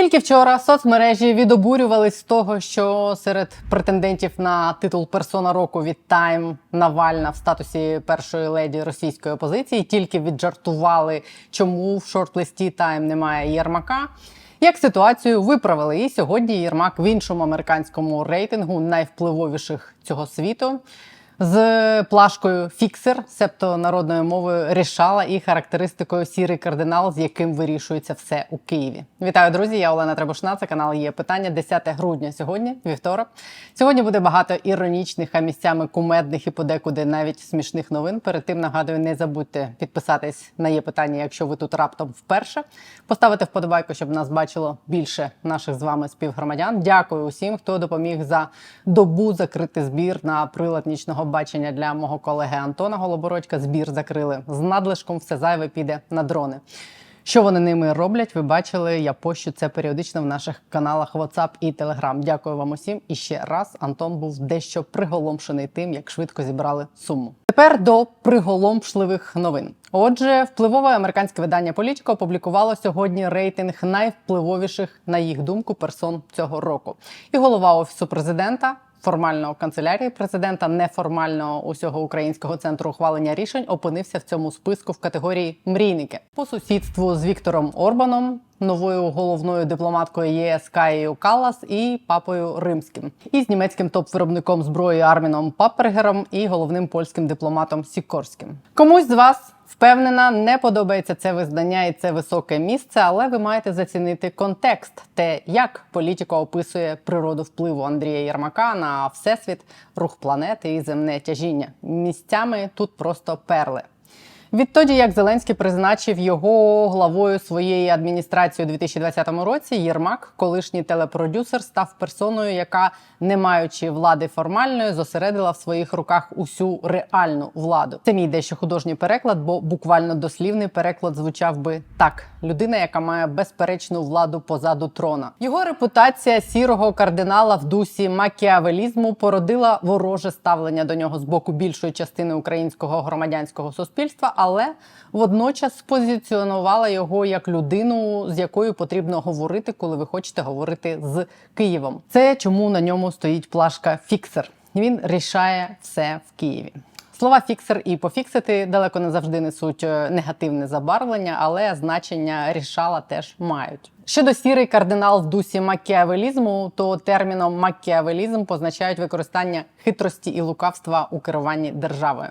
Тільки вчора соцмережі відобурювались з того, що серед претендентів на титул персона року від Time Навальна в статусі першої леді російської опозиції тільки віджартували, чому в шорт-листі Time немає Єрмака. Як ситуацію виправили, і сьогодні Єрмак в іншому американському рейтингу найвпливовіших цього світу з плашкою фіксер, себто народною мовою рішала і характеристикою сірий кардинал, з яким вирішується все у Києві. Вітаю, друзі! Я Олена Требушна. Це канал є питання. 10 грудня сьогодні, вівторок. Сьогодні буде багато іронічних, а місцями кумедних і подекуди навіть смішних новин. Перед тим нагадую, не забудьте підписатись на є питання, якщо ви тут раптом вперше. Поставити вподобайку, щоб нас бачило більше наших з вами співгромадян. Дякую усім, хто допоміг за добу закрити збір на прилад нічного бачення для мого колеги Антона Голобородька. Збір закрили з надлишком. Все зайве піде на дрони. Що вони ними роблять? Ви бачили, я пощу це періодично в наших каналах WhatsApp і Telegram. Дякую вам усім. І ще раз Антон був дещо приголомшений тим, як швидко зібрали суму. Тепер до приголомшливих новин. Отже, впливове американське видання Політіко опублікувало сьогодні рейтинг найвпливовіших, на їх думку, персон цього року. І голова офісу президента. Формального канцелярії президента неформального усього українського центру ухвалення рішень опинився в цьому списку в категорії мрійники по сусідству з Віктором Орбаном, новою головною дипломаткою ЄС Каєю Каллас і папою Римським, і з німецьким топ-виробником зброї Арміном Паппергером і головним польським дипломатом Сікорським. Комусь з вас Впевнена, не подобається це визнання і це високе місце, але ви маєте зацінити контекст, те, як політика описує природу впливу Андрія Єрмака на всесвіт, рух планети і земне тяжіння. Місцями тут просто перли. Відтоді, як Зеленський призначив його главою своєї адміністрації у 2020 році, Єрмак, колишній телепродюсер, став персоною, яка, не маючи влади формальної, зосередила в своїх руках усю реальну владу. Це мій дещо художній переклад, бо буквально дослівний переклад звучав би так: людина, яка має безперечну владу позаду трона. Його репутація сірого кардинала в дусі макіавелізму породила вороже ставлення до нього з боку більшої частини українського громадянського суспільства але водночас спозиціонувала його як людину, з якою потрібно говорити, коли ви хочете говорити з Києвом. Це чому на ньому стоїть плашка фіксер. Він рішає все в Києві. Слова фіксер і пофіксити далеко не завжди несуть е, негативне забарвлення, але значення рішала теж мають. Щодо сірий кардинал в дусі макіавелізму, то терміном макіавелізм позначають використання хитрості і лукавства у керуванні державою.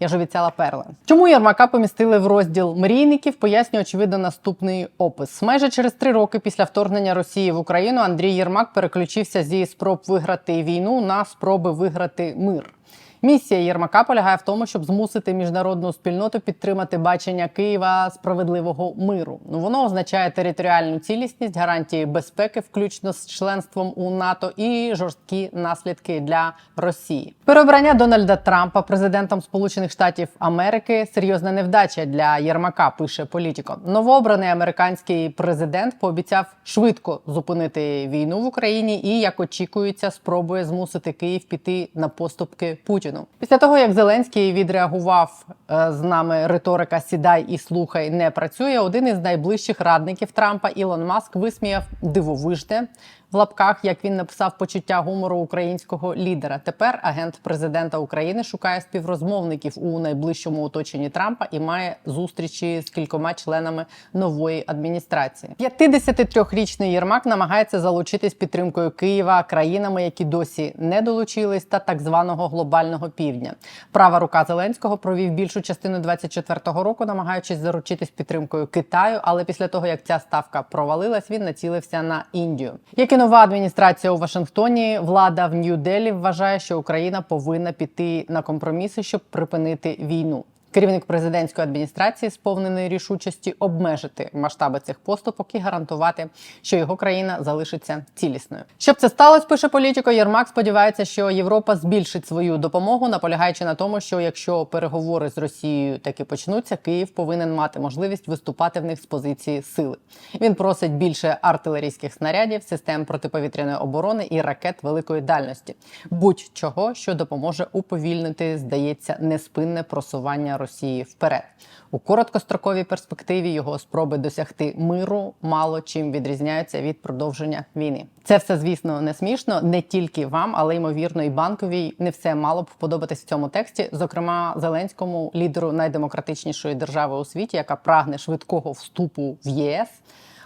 Я ж обіцяла перли. Чому Єрмака помістили в розділ мрійників? Пояснює очевидно наступний опис. Майже через три роки після вторгнення Росії в Україну Андрій Єрмак переключився зі спроб виграти війну на спроби виграти мир. Місія Єрмака полягає в тому, щоб змусити міжнародну спільноту підтримати бачення Києва справедливого миру. Ну воно означає територіальну цілісність, гарантії безпеки, включно з членством у НАТО, і жорсткі наслідки для Росії. Переобрання Дональда Трампа президентом Сполучених Штатів Америки серйозна невдача для Єрмака. Пише політико. Новообраний американський президент пообіцяв швидко зупинити війну в Україні і, як очікується, спробує змусити Київ піти на поступки Путіну. Після того, як Зеленський відреагував з нами риторика Сідай і слухай не працює. Один із найближчих радників Трампа Ілон Маск висміяв дивовижне в лапках, як він написав почуття гумору українського лідера. Тепер агент президента України шукає співрозмовників у найближчому оточенні Трампа і має зустрічі з кількома членами нової адміністрації. 53-річний Єрмак намагається залучитись підтримкою Києва країнами, які досі не долучились, та так званого глобального півдня. Права рука Зеленського провів більшу частину 24-го року, намагаючись заручитись підтримкою Китаю. Але після того як ця ставка провалилась, він націлився на Індію. Як і нова адміністрація у Вашингтоні, влада в Нью-Делі вважає, що Україна повинна піти на компроміси, щоб припинити війну. Керівник президентської адміністрації сповнений рішучості обмежити масштаби цих поступок і гарантувати, що його країна залишиться цілісною. Щоб це сталося, пише політико. Єрмак сподівається, що Європа збільшить свою допомогу, наполягаючи на тому, що якщо переговори з Росією таки почнуться, Київ повинен мати можливість виступати в них з позиції сили. Він просить більше артилерійських снарядів, систем протиповітряної оборони і ракет великої дальності, будь-чого, що допоможе уповільнити, здається, неспинне просування Росії Росії вперед. У короткостроковій перспективі його спроби досягти миру мало чим відрізняються від продовження війни. Це все, звісно, не смішно, не тільки вам, але ймовірно, і банковій не все мало б подобатись в цьому тексті. Зокрема, Зеленському лідеру найдемократичнішої держави у світі, яка прагне швидкого вступу в ЄС.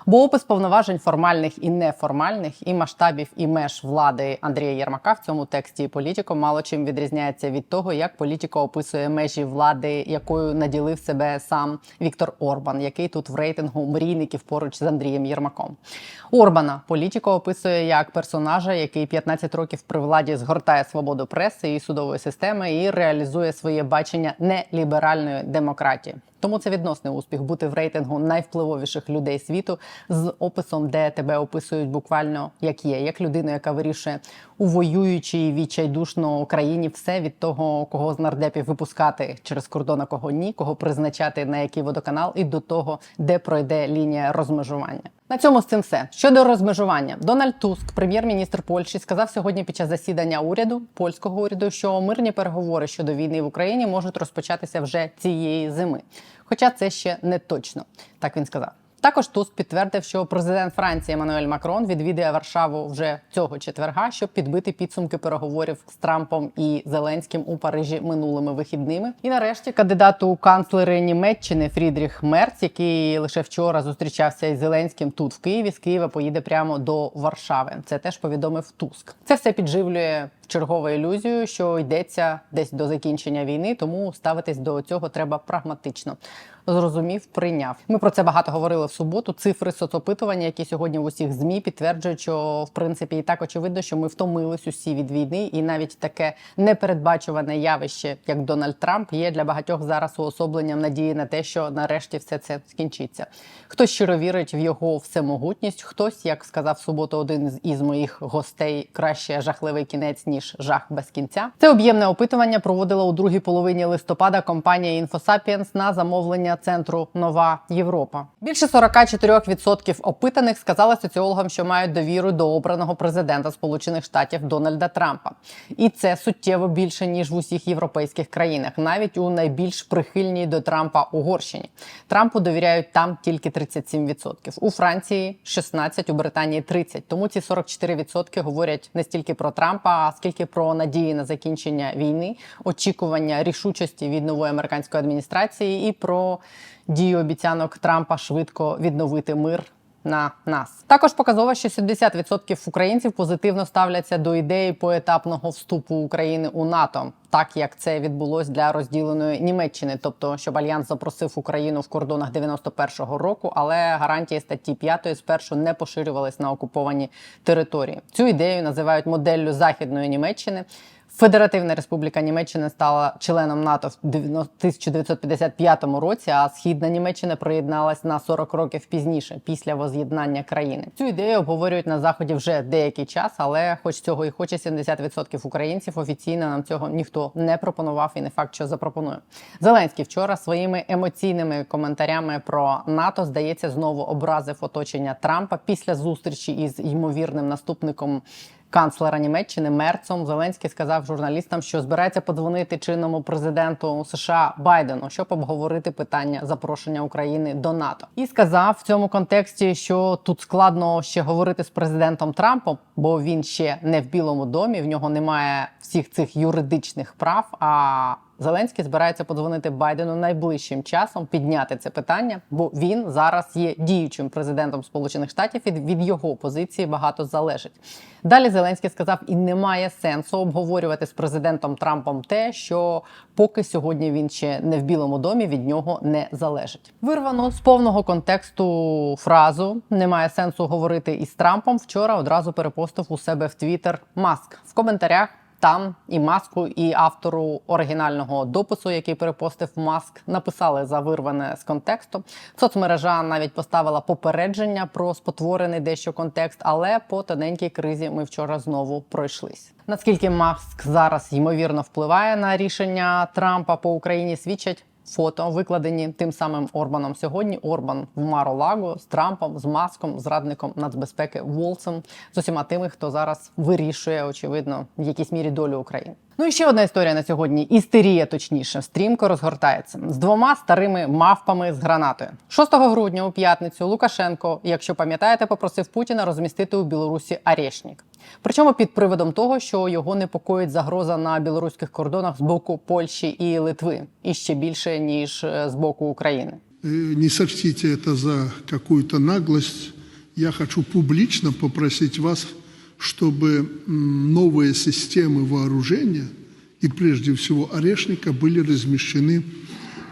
Бо опис повноважень формальних і неформальних, і масштабів, і меж влади Андрія Єрмака в цьому тексті політико мало чим відрізняється від того, як політико описує межі влади, якою наділив себе сам Віктор Орбан, який тут в рейтингу мрійників поруч з Андрієм Єрмаком. Орбана політико описує як персонажа, який 15 років при владі згортає свободу преси і судової системи і реалізує своє бачення неліберальної демократії. Тому це відносний успіх бути в рейтингу найвпливовіших людей світу з описом, де тебе описують буквально як є, як людину, яка вирішує у воюючій відчайдушно країні все від того, кого з нардепів випускати через кордон, а кого ні, кого призначати на який водоканал, і до того, де пройде лінія розмежування. На цьому з цим все щодо розмежування. Дональд Туск, прем'єр-міністр Польщі, сказав сьогодні під час засідання уряду польського уряду, що мирні переговори щодо війни в Україні можуть розпочатися вже цієї зими. Хоча це ще не точно, так він сказав. Також Туск підтвердив, що президент Франції Еммануель Макрон відвідає Варшаву вже цього четверга, щоб підбити підсумки переговорів з Трампом і Зеленським у Парижі минулими вихідними. І нарешті кандидату у канцлери Німеччини Фрідріх Мерц, який лише вчора зустрічався із Зеленським тут в Києві, з Києва поїде прямо до Варшави. Це теж повідомив Туск. Це все підживлює чергову ілюзію, що йдеться десь до закінчення війни, тому ставитись до цього треба прагматично. Зрозумів, прийняв. Ми про це багато говорили в суботу. Цифри соцопитування, які сьогодні в усіх змі підтверджують, що в принципі і так очевидно, що ми втомились усі від війни, і навіть таке непередбачуване явище, як Дональд Трамп, є для багатьох зараз уособленням надії на те, що нарешті все це скінчиться. Хтось щиро вірить в його всемогутність, хтось, як сказав в суботу, один із моїх гостей, краще жахливий кінець ніж жах без кінця. Це об'ємне опитування проводила у другій половині листопада компанія InfoSapiens на замовлення центру Нова Європа. Більше 44% опитаних сказали соціологам, що мають довіру до обраного президента Сполучених Штатів Дональда Трампа, і це суттєво більше ніж в усіх європейських країнах, навіть у найбільш прихильній до Трампа Угорщині. Трампу довіряють там тільки 37%. У Франції 16%, у Британії 30%. Тому ці 44% говорять не стільки про Трампа, а скільки про надії на закінчення війни, очікування рішучості від нової американської адміністрації і про дію обіцянок Трампа швидко відновити мир. На нас також показово, що 70% українців позитивно ставляться до ідеї поетапного вступу України у НАТО, так як це відбулось для розділеної Німеччини, тобто щоб альянс запросив Україну в кордонах 91-го року, але гарантії статті 5 спершу не поширювались на окуповані території. Цю ідею називають моделлю західної Німеччини. Федеративна Республіка Німеччина стала членом НАТО в 1955 році, а східна Німеччина приєдналась на 40 років пізніше, після воз'єднання країни. Цю ідею обговорюють на заході вже деякий час, але хоч цього і хоче 70% українців, офіційно нам цього ніхто не пропонував і не факт, що запропонує. Зеленський вчора своїми емоційними коментарями про НАТО здається знову образив оточення Трампа після зустрічі із ймовірним наступником канцлера Німеччини Мерцом Зеленський сказав журналістам, що збирається подзвонити чинному президенту США Байдену, щоб обговорити питання запрошення України до НАТО, і сказав в цьому контексті, що тут складно ще говорити з президентом Трампом, бо він ще не в Білому домі. В нього немає всіх цих юридичних прав. А Зеленський збирається подзвонити Байдену найближчим часом, підняти це питання, бо він зараз є діючим президентом Сполучених Штатів і від його позиції багато залежить. Далі Зеленський сказав, і немає сенсу обговорювати з президентом Трампом те, що поки сьогодні він ще не в Білому домі, від нього не залежить. Вирвано з повного контексту фразу немає сенсу говорити із Трампом. Вчора одразу перепостив у себе в Твіттер Маск в коментарях. Там і маску, і автору оригінального допису, який перепостив маск, написали за вирване з контексту. Соцмережа навіть поставила попередження про спотворений дещо контекст, але по тоненькій кризі ми вчора знову пройшлись. Наскільки маск зараз ймовірно впливає на рішення Трампа по Україні, свідчать. Фото викладені тим самим Орбаном сьогодні. Орбан в Маро-Лаго з Трампом, з маском, зрадником нацбезпеки Волцем, з усіма тими, хто зараз вирішує, очевидно, в якійсь мірі долю України. Ну і ще одна історія на сьогодні. Істерія, точніше, стрімко розгортається з двома старими мавпами з гранатою. 6 грудня у п'ятницю Лукашенко, якщо пам'ятаєте, попросив Путіна розмістити у Білорусі арешник. Причому під приводом того, що його непокоїть загроза на білоруських кордонах з боку Польщі і Литви, і ще більше ніж е, з боку України. Э, Не сочтите это за какую-то наглость. Я хочу публично попросить вас, чтобы м, новые системы вооружения и прежде всего орешника были размещены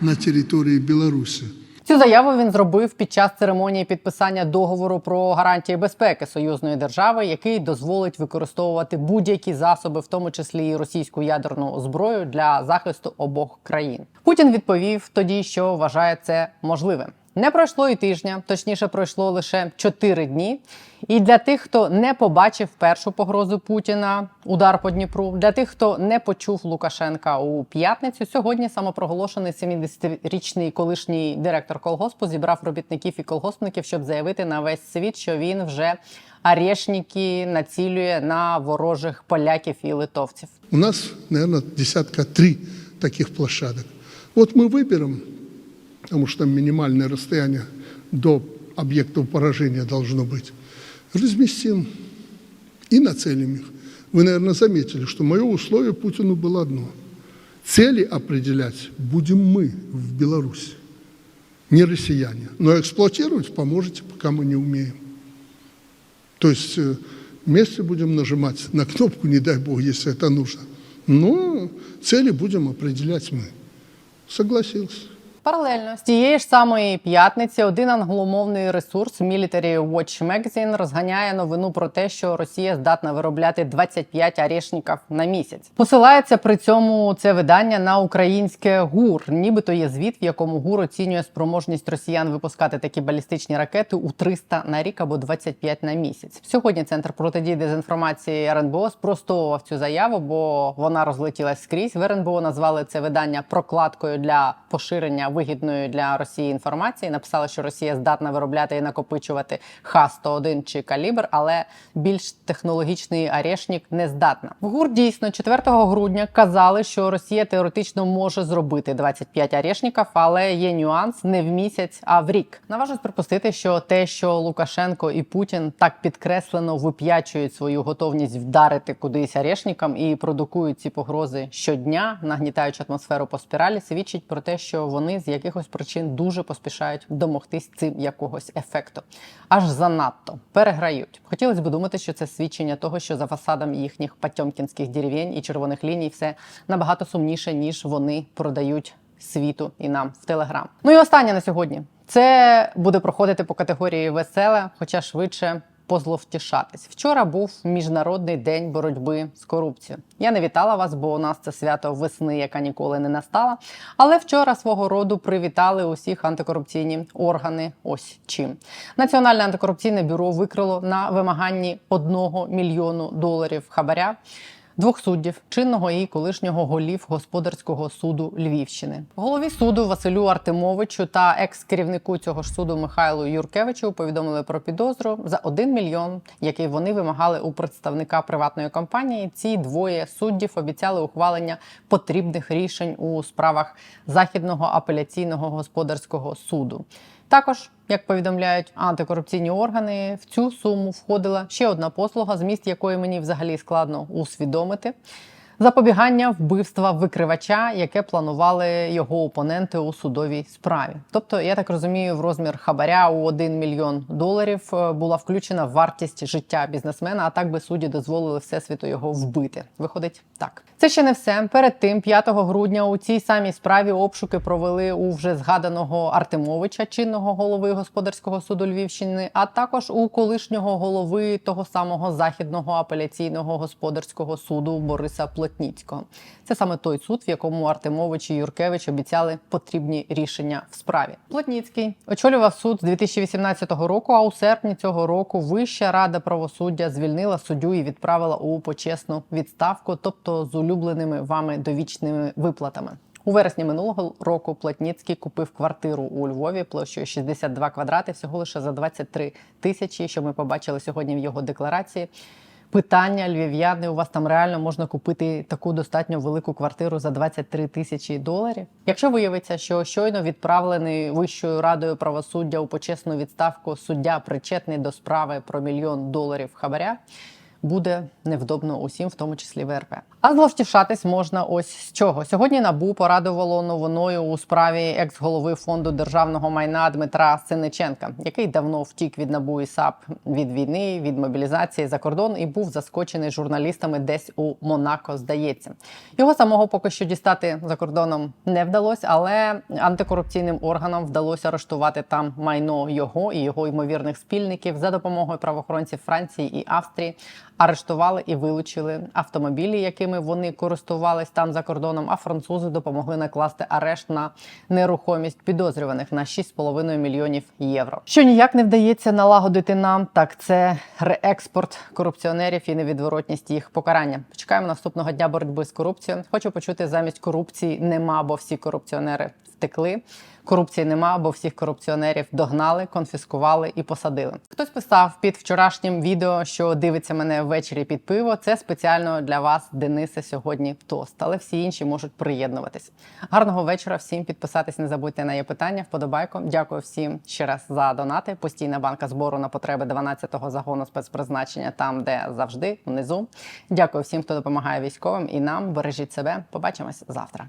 на территории Беларуси. Цю заяву він зробив під час церемонії підписання договору про гарантії безпеки союзної держави, який дозволить використовувати будь-які засоби, в тому числі і російську ядерну зброю, для захисту обох країн. Путін відповів тоді, що вважає це можливим. Не пройшло і тижня, точніше, пройшло лише 4 дні. І для тих, хто не побачив першу погрозу Путіна, удар по Дніпру, для тих, хто не почув Лукашенка у п'ятницю, сьогодні самопроголошений 70-річний колишній директор колгоспу зібрав робітників і колгоспників, щоб заявити на весь світ, що він вже арешники націлює на ворожих поляків і литовців. У нас, наверное, десятка три таких площадок. Вот мы выберем, потому что там минимальное расстояние до объектов поражения должно быть, разместим и нацелим их. Вы, наверное, заметили, что мое условие Путину было одно. Цели определять будем мы в Беларуси, не россияне. Но эксплуатировать поможете, пока мы не умеем. То есть э, вместе будем нажимать на кнопку, не дай бог, если это нужно. Но цели будем определять мы. Согласился. Паралельно з тієї ж самої п'ятниці один англомовний ресурс Military Watch Magazine розганяє новину про те, що Росія здатна виробляти 25 арешників на місяць. Посилається при цьому це видання на українське ГУР. Нібито є звіт, в якому ГУР оцінює спроможність росіян випускати такі балістичні ракети у 300 на рік або 25 на місяць. Сьогодні центр протидії дезінформації РНБО спростовував цю заяву, бо вона розлетілась скрізь. В РНБО назвали це видання прокладкою для поширення вигідної для Росії інформації. Написали, що Росія здатна виробляти і накопичувати Х-101 чи калібр, але більш технологічний арешник не здатна. В ГУР дійсно 4 грудня казали, що Росія теоретично може зробити 25 арешників, але є нюанс не в місяць, а в рік. Наважусь припустити, що те, що Лукашенко і Путін так підкреслено вип'ячують свою готовність вдарити кудись арешникам і продукують ці погрози щодня, нагнітаючи атмосферу по спіралі, свідчить про те, що вони з якихось причин дуже поспішають домогтись цим якогось ефекту. Аж занадто переграють. Хотілося б думати, що це свідчення того, що за фасадом їхніх патьомкінських деревень і червоних ліній все набагато сумніше, ніж вони продають світу і нам в Телеграм. Ну і останнє на сьогодні. Це буде проходити по категорії веселе, хоча швидше позловтішатись. Вчора був міжнародний день боротьби з корупцією. Я не вітала вас, бо у нас це свято весни, яка ніколи не настала. Але вчора свого роду привітали усіх антикорупційні органи. Ось чим Національне антикорупційне бюро викрило на вимаганні 1 мільйону доларів хабаря двох суддів чинного і колишнього голів господарського суду Львівщини. Голові суду Василю Артемовичу та екс-керівнику цього ж суду Михайлу Юркевичу повідомили про підозру за 1 мільйон, який вони вимагали у представника приватної компанії. Ці двоє суддів обіцяли ухвалення потрібних рішень у справах західного апеляційного господарського суду. Також, як повідомляють антикорупційні органи, в цю суму входила ще одна послуга, зміст якої мені взагалі складно усвідомити. Запобігання вбивства викривача, яке планували його опоненти у судовій справі. Тобто, я так розумію, в розмір хабаря у 1 мільйон доларів е, була включена вартість життя бізнесмена, а так би судді дозволили всесвіту його вбити. Виходить так. Це ще не все. Перед тим, 5 грудня, у цій самій справі обшуки провели у вже згаданого Артемовича, чинного голови господарського суду Львівщини, а також у колишнього голови того самого західного апеляційного господарського суду Бориса Плотніцького. Це саме той суд, в якому Артемович і Юркевич обіцяли потрібні рішення в справі. Плотніцький очолював суд з 2018 року. А у серпні цього року Вища рада правосуддя звільнила суддю і відправила у почесну відставку, тобто з улюбленими вами довічними виплатами. У вересні минулого року Плотніцький купив квартиру у Львові площею 62 квадрати, всього лише за 23 тисячі, що ми побачили сьогодні в його декларації. Питання львів'яни. У вас там реально можна купити таку достатньо велику квартиру за 23 тисячі доларів. Якщо виявиться, що щойно відправлений Вищою радою правосуддя у почесну відставку суддя причетний до справи про мільйон доларів хабаря. Буде невдобно усім, в тому числі ВРП. А зловтішатись можна ось з чого. Сьогодні набу порадувало новиною у справі екс-голови фонду державного майна Дмитра Синиченка, який давно втік від набу і САП від війни, від мобілізації за кордон і був заскочений журналістами десь у Монако. Здається, його самого поки що дістати за кордоном не вдалося, але антикорупційним органам вдалося арештувати там майно його і його ймовірних спільників за допомогою правоохоронців Франції і Австрії. Арештували і вилучили автомобілі, якими вони користувались там за кордоном. А французи допомогли накласти арешт на нерухомість підозрюваних на 6,5 мільйонів євро. Що ніяк не вдається налагодити нам, так це реекспорт корупціонерів і невідворотність їх покарання. Чекаємо наступного дня боротьби з корупцією. Хочу почути замість корупції нема, бо всі корупціонери втекли. Корупції нема, бо всіх корупціонерів догнали, конфіскували і посадили. Хтось писав під вчорашнім відео, що дивиться мене ввечері під пиво. Це спеціально для вас, Денисе, сьогодні тост. Але всі інші можуть приєднуватись. Гарного вечора. Всім підписатись не забудьте на є питання. Вподобайку. Дякую всім ще раз за донати. Постійна банка збору на потреби 12-го загону спецпризначення, там де завжди внизу. Дякую всім, хто допомагає військовим і нам. Бережіть себе. Побачимось завтра.